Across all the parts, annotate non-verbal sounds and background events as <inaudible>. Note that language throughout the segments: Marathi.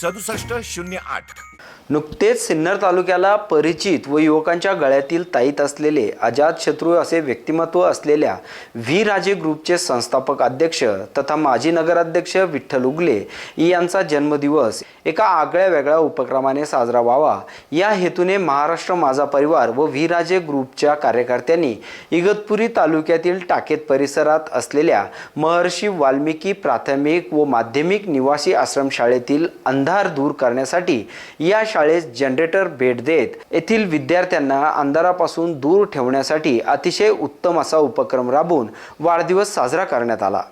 सदुसष्ट शून्य आठ. नुकतेच सिन्नर तालुक्याला परिचित व युवकांच्या गळ्यातील ताईत असलेले अजातशत्रू असे व्यक्तिमत्व असलेल्या व्ही राजे ग्रुपचे संस्थापक अध्यक्ष तथा माजी नगराध्यक्ष विठ्ठल उगले यांचा जन्मदिवस एका आगळ्या वेगळ्या उपक्रमाने साजरा व्हावा. या हेतूने महाराष्ट्र माझा परिवार व व्ही राजे ग्रुपच्या कार्यकर्त्यांनी इगतपुरी तालुक्यातील टाकेत परिसरात असलेल्या महर्षी वाल्मिकी प्राथमिक व माध्यमिक निवासी आश्रमशाळेतील अंधार दूर करण्यासाठी या शाळेस जनरेटर भेट देत येथील विद्यार्थ्यांना अंधारापासून दूर ठेवण्यासाठी अतिशय उत्तम असा उपक्रम राबवून वाढदिवस साजरा करण्यात आला.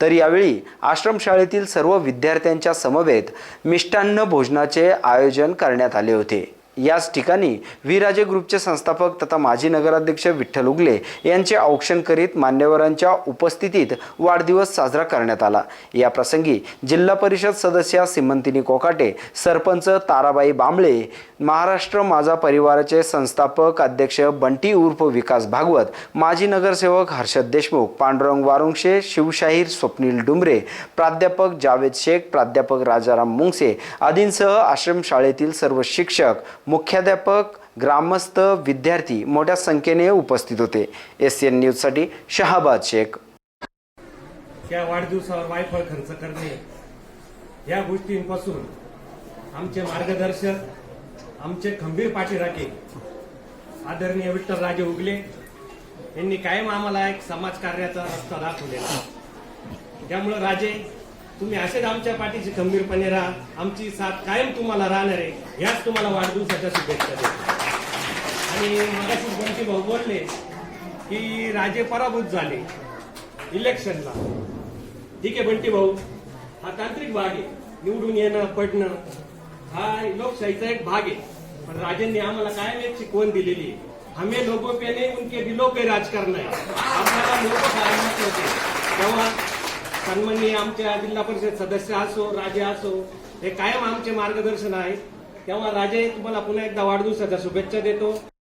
तर यावेळी आश्रमशाळेतील सर्व विद्यार्थ्यांच्या समवेत मिष्टान्न भोजनाचे आयोजन करण्यात आले होते. याच ठिकाणी विराजे ग्रुपचे संस्थापक तथा माजी नगराध्यक्ष विठ्ठल उगले यांचे औक्षण करीत मान्यवरांच्या उपस्थितीत वाढदिवस साजरा करण्यात आला. या प्रसंगी जिल्हा परिषद सदस्या सिमंतिनी कोकाटे सरपंच ताराबाई बांबळे महाराष्ट्र माझा परिवाराचे संस्थापक अध्यक्ष बंटी उर्फ विकास भागवत माजी नगरसेवक हर्षद देशमुख पांडुरंग वारुंगशे शिवशाहीर स्वप्नील डुमरे प्राध्यापक जावेद शेख प्राध्यापक राजाराम मुंगसे आदींसह आश्रमशाळेतील सर्व शिक्षक मुख्याध्यापक ग्रामस्थ विद्यार्थी मोठ्या संख्येने उपस्थित होते. एस एन न्यूजसाठी शहाबाद शेख. त्या वाढदिवसावर वायफळ खर्च करणे या गोष्टींपासून आमचे मार्गदर्शक आमचे खंबीर पाठीराखे आदरणीय विठ्ठल राजे उगले यांनी कायम आम्हाला एक समाज कार्याचा रस्ता दाखवलेला त्यामुळं राजे तुम्ही असेच आमच्या पाठीशी खंबीरपणे राहा. आमची साथ कायम तुम्हाला राहणार आहे. याच तुम्हाला वाढदिवसाच्या शुभेच्छा देतो. आणि मगाशी बंटी भाऊ बोलले की राजे पराभूत झाले इलेक्शनला ठीक आहे बंटी भाऊ. हा तांत्रिक भाग आहे. निवडून येणं पडणं हा लोकशाहीचा एक भाग आहे. पण राजेंनी आम्हाला कायम एक शिकवण दिलेली आहे. हमें लोगों पे नहीं उनके दिलों पे राजकारण आहे. आपल्याला लोक कायमच होते. तेव्हा सन्माननीय आमच्या जिल्हा परिषद सदस्य असो राजे असो हे कायम आमचे मार्गदर्शन आहे. तेव्हा राजे तुम्हाला पुन्हा एकदा वाढदिवसाच्या शुभेच्छा देतो.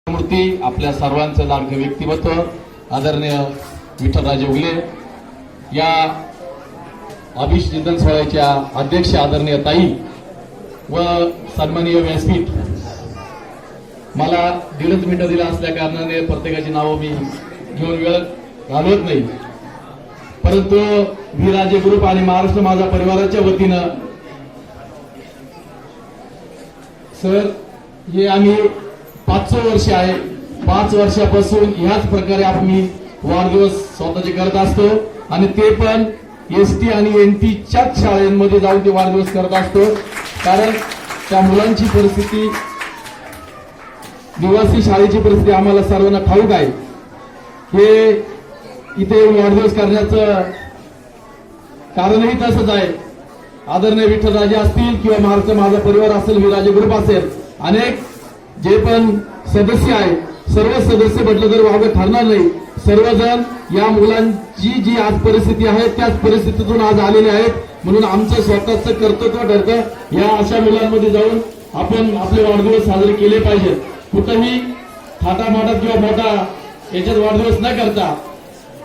मूर्ती आपल्या सर्वांचं लाडकं व्यक्तिमत्व आदरणीय विठ्ठलराजे उगले या अभिषेचन सोहळ्याच्या अध्यक्ष आदरणीय ताई व सन्माननीय व्यासपीठ. मला दीडच मिनिटं दिला असल्या कारणाने प्रत्येकाची नावं मी घेऊन वेळ घालवत नाही. परंतु मी राजे ग्रुप आणि महाराष्ट्र माझा परिवाराच्या वतीनं सर हे आम्ही पाचवं वर्ष आहे. पाच वर्षापासून ह्याच प्रकारे आम्ही वाढदिवस स्वतःचे करत असतो. आणि ते पण एस टी आणि एन टीच्याच शाळेमध्ये जाऊन ते वाढदिवस करत असतो. कारण त्या मुलांची परिस्थिती निवासी शाळेची परिस्थिती आम्हाला सर्वांना ठाऊक आहे. हे इथे वाढदिवस करण्याचं कारणही तसंच आहे. आदरणीय विठ्ठल राजे असतील किंवा महाराष्ट्र माझा परिवार असेल विराजे ग्रुप असेल अनेक जे पण सदस्य आहेत सर्व सदस्य म्हटलं तर वावं ठरणार नाही. सर्वजण या मुलांची जी आज परिस्थिती आहे त्याच परिस्थितीतून आज आलेले आहेत. म्हणून आमचं स्वतःच कर्तृत्व ठरतं या अशा मुलांमध्ये जाऊन आपण आपले वाढदिवस साजरे केले पाहिजेत. कुठंही थाटामाटात किंवा मोठा याच्यात वाढदिवस न करता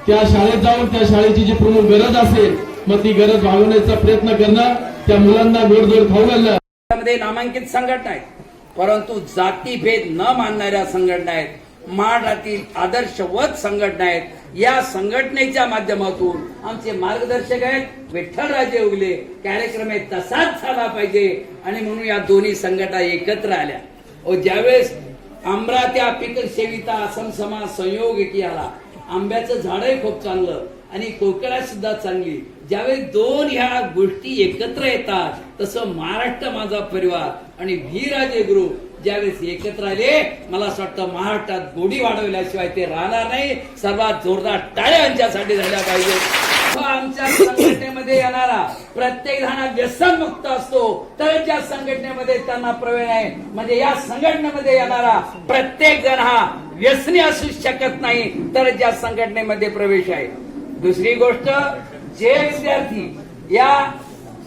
त्या शाळेत जाऊन त्या शाळेची जी प्रमुख गरज असेल मग ती गरज भागवण्याचा प्रयत्न करणं त्या मुलांना गोडधोड खाऊ घालणं मध्ये नामांकित संघटना आहेत. परंतु जातीभेद न मानणाऱ्या संघटना आहेत. महाराष्ट्रातील आदर्शवत संघटना आहेत. या संघटनेच्या माध्यमातून आमचे मार्गदर्शक आहेत. विठ्ठलराजे उगले कार्यक्रम आहे तसाच झाला पाहिजे. आणि म्हणून या दोन्ही संघटना एकत्र आल्या. व ज्यावेळेस आंब्रा त्या पिकसेविता आसम समाज संयोग एकी आला आंब्याचं झाडही खूप चांगलं आणि कोकणात सुद्धा चांगली. ज्यावेळी दोन ह्या गोष्टी एकत्र येतात तसं महाराष्ट्र माझा परिवार आणि भीराजे ग्रुप ज्यावेळेस एकत्र आले मला असं वाटतं महाराष्ट्रात गोडी वाढवल्याशिवाय ते राहणार नाही. सर्वात जोरदार टाळ्या यांच्यासाठी झाल्या पाहिजे. आमच्या संघटनेमध्ये येणारा प्रत्येक जण व्यसन व्यसनमुक्त असतो. तर ज्या संघटनेमध्ये त्यांना प्रवेश आहे म्हणजे या संघटनेमध्ये येणारा प्रत्येक जण हा व्यसनी असू शकत नाही तर ज्या संघटनेमध्ये प्रवेश आहे. दुसरी गोष्ट जे विद्यार्थी या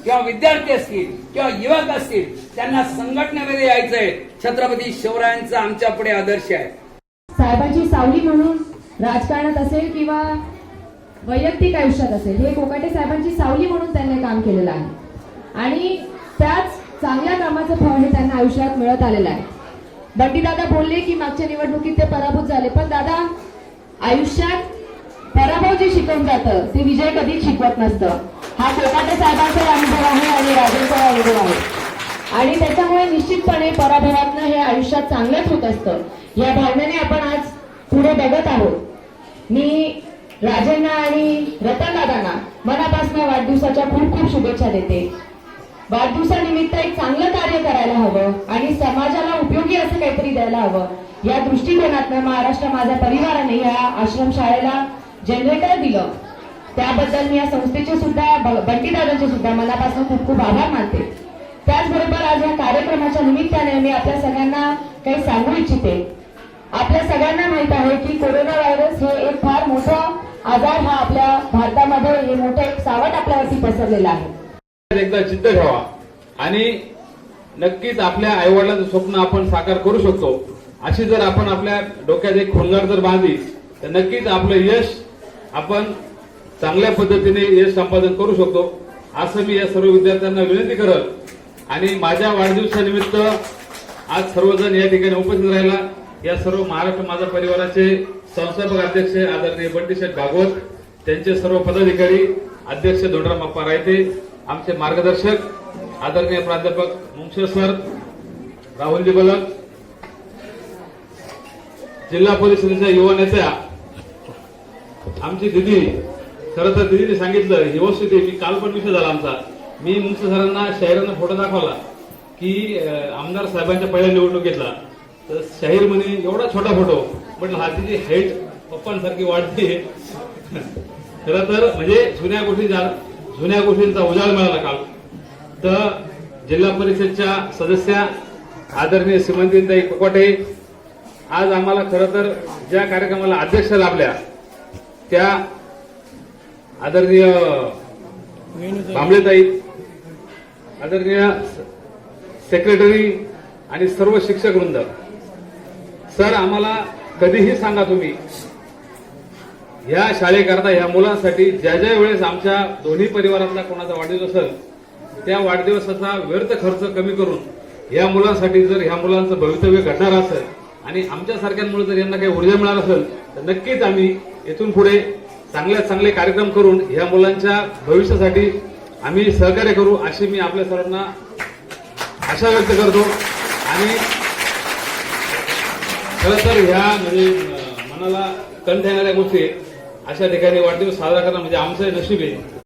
किंवा विद्यार्थी असतील किंवा युवक असतील त्यांना संघटनेमध्ये यायचंय. छत्रपती शिवरायांचा आमच्या पुढे आदर्श आहे. साहेबांची सावली म्हणून राजकारणात असेल किंवा वैयक्तिक आयुष्यात असेल हे कोकाटे साहेबांची सावली म्हणून त्यांनी काम केलेलं आहे. आणि त्याच चांगल्या कामाचं फळ हे त्यांना आयुष्यात मिळत आलेलं आहे. बंटी दादा बोलले की मागच्या निवडणुकीत ते पराभूत झाले पण दादा आयुष्यात पराभव जे शिकवून जातं ते विजय कधीच शिकवत नसतं. हा कोकाटे साहेबांचा अनुभव आहे आणि राजेंचा अनुभव आहे. आणि त्याच्यामुळे निश्चितपणे पराभवातनं हे आयुष्यात चांगलंच होत असतं. या भावनेने आपण आज पुढे बघत आहोत. मी राजेंना आणि रतनदादांना मनापासून वाढदिवसाच्या खूप खूप शुभेच्छा देते. वाढदिवसानिमित्त एक चांगलं कार्य करायला हवं आणि समाजाला उपयोगी असं काहीतरी द्यायला हवं. या दृष्टिकोनातनं महाराष्ट्र माझ्या परिवाराने या आश्रमशाळेला जनरेटर दिलं त्याबद्दल मी या संस्थेचे सुद्धा बंटीदादांचे सुद्धा मनापासून खूप खूप आभार मानते. त्याचबरोबर आज या कार्यक्रमाच्या निमित्ताने मी आपल्या सगळ्यांना काही सांगू इच्छिते. आपल्या सगळ्यांना माहीत आहे की कोरोना व्हायरस हे एक फार मोठा आजार हा आपल्या भारतामध्ये हे मोठं एक सावट आपल्यावरती पसरलेलं आहे. एकदा चित्त ठेवा. आणि नक्कीच आपल्या आईवडिलांचं स्वप्न आपण साकार करू शकतो. अशी जर आपण आपल्या डोक्यात एक खोलगार जर बांधली तर नक्कीच आपलं यश आपण चांगल्या पद्धतीने यश संपादन करू शकतो. असं मी या सर्व विद्यार्थ्यांना विनंती करत आणि माझ्या वाढदिवसानिमित्त आज सर्वजण या ठिकाणी उपस्थित राहिला. या सर्व महाराष्ट्र माझा परिवाराचे संस्थापक अध्यक्ष आदरणीय बंडीशेठ भागवत त्यांचे सर्व पदाधिकारी अध्यक्ष धोंडराम बाप्पा रायते आमचे मार्गदर्शक आदरणीय प्राध्यापक मुंगशे सर राहुलजी बलक जिल्हा परिषदेच्या युवा नेत्या आमची दिदी खरं तर दिदीने सांगितलं ही मी काल पण विषय झाला आमचा. मी मुंच सरांना शाहिरांना फोटो दाखवला की आमदार साहेबांच्या पहिल्या निवडणुकीतला. तर शाहीर म्हणे एवढा छोटा फोटो म्हटलं हातीची हाईट पप्पांसारखी वाढते. <laughs> खरं तर म्हणजे जुन्या गोष्टी जुन्या गोष्टींचा उजाळ मिळाला काल. तर जिल्हा परिषदच्या सदस्या आदरणीय श्रीमंतीताई कोकोटे आज आम्हाला खरं तर ज्या कार्यक्रमाला अध्यक्ष लाभल्या त्या आदरणीय भांबळेताई आदरणीय सेक्रेटरी आणि सर्व शिक्षक वृंद सर आम्हाला कधीही सांगा तुम्ही ह्या शाळेकरता ह्या मुलांसाठी ज्या ज्या वेळेस आमच्या दोन्ही परिवारातला कोणाचा वाढदिवस असेल त्या वाढदिवसाचा व्यर्थ खर्च कमी करून ह्या मुलांसाठी जर ह्या मुलांचं भवितव्य घडणार असेल आणि आमच्या सारख्यांमुळे जर यांना काही ऊर्जा मिळाल असेल तर नक्कीच आम्ही इथून पुढे चांगले चांगले कार्यक्रम करून ह्या मुलांच्या भविष्यासाठी आम्ही सहकार्य करू अशी मी आपल्या सर्वांना आशा व्यक्त करतो. आणि खरं तर ह्या म्हणजे मनाला कंठ येणाऱ्या गोष्टी अशा ठिकाणी वाढदिवस साजरा करणं म्हणजे आमचं नशीब आहे.